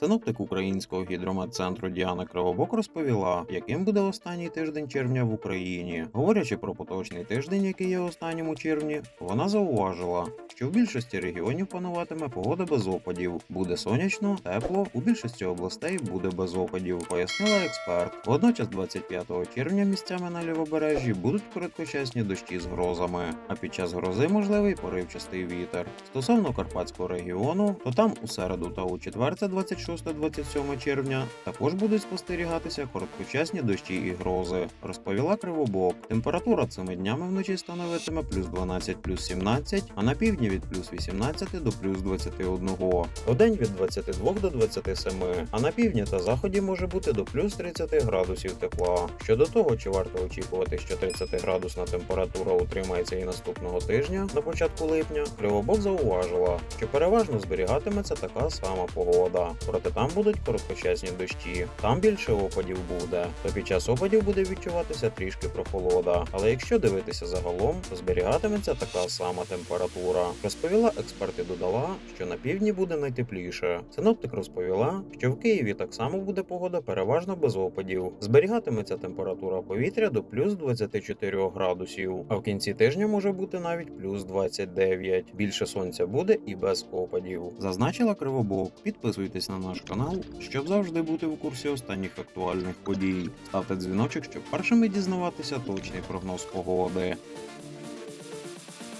Синоптик українського гідрометцентру Діана Кривобок розповіла, яким буде останній тиждень червня в Україні. Говорячи про поточний тиждень, який є останнім у червні, вона зауважила, що в більшості регіонів пануватиме погода без опадів. Буде сонячно, тепло, у більшості областей буде без опадів, пояснила експерт. Водночас, 25 червня місцями на лівобережжі будуть короткочасні дощі з грозами, а під час грози можливий поривчастий вітер. Стосовно Карпатського регіону, то там у середу та у четвер, це 26-27 червня, також будуть спостерігатися короткочасні дощі і грози, розповіла Кривобок. Температура цими днями вночі становитиме плюс 12, плюс 17, а на півдні від плюс 18 до плюс 21. Вдень від 22 до 27, а на півдні та заході може бути до плюс 30 градусів тепла. Щодо того, чи варто очікувати, що 30 градусна температура утримається і наступного тижня, на початку липня, Кривобок зауважила, що переважно зберігатиметься така сама погода. Проте там будуть короткочасні дощі, там більше опадів буде. То під час опадів буде відчуватися трішки прохолода. Але якщо дивитися загалом, то зберігатиметься така сама температура. Розповіла експерт і додала, що на півдні буде найтепліше. Синоптик розповіла, що в Києві так само буде погода переважно без опадів. Зберігатиметься температура повітря до плюс 24 градусів, а в кінці тижня може бути навіть плюс 29. Більше сонця буде і без опадів. Зазначила Кривобок. Підписуйтесь на наш канал, щоб завжди бути в курсі останніх актуальних подій. Ставте дзвіночок, щоб першими дізнаватися точний прогноз погоди.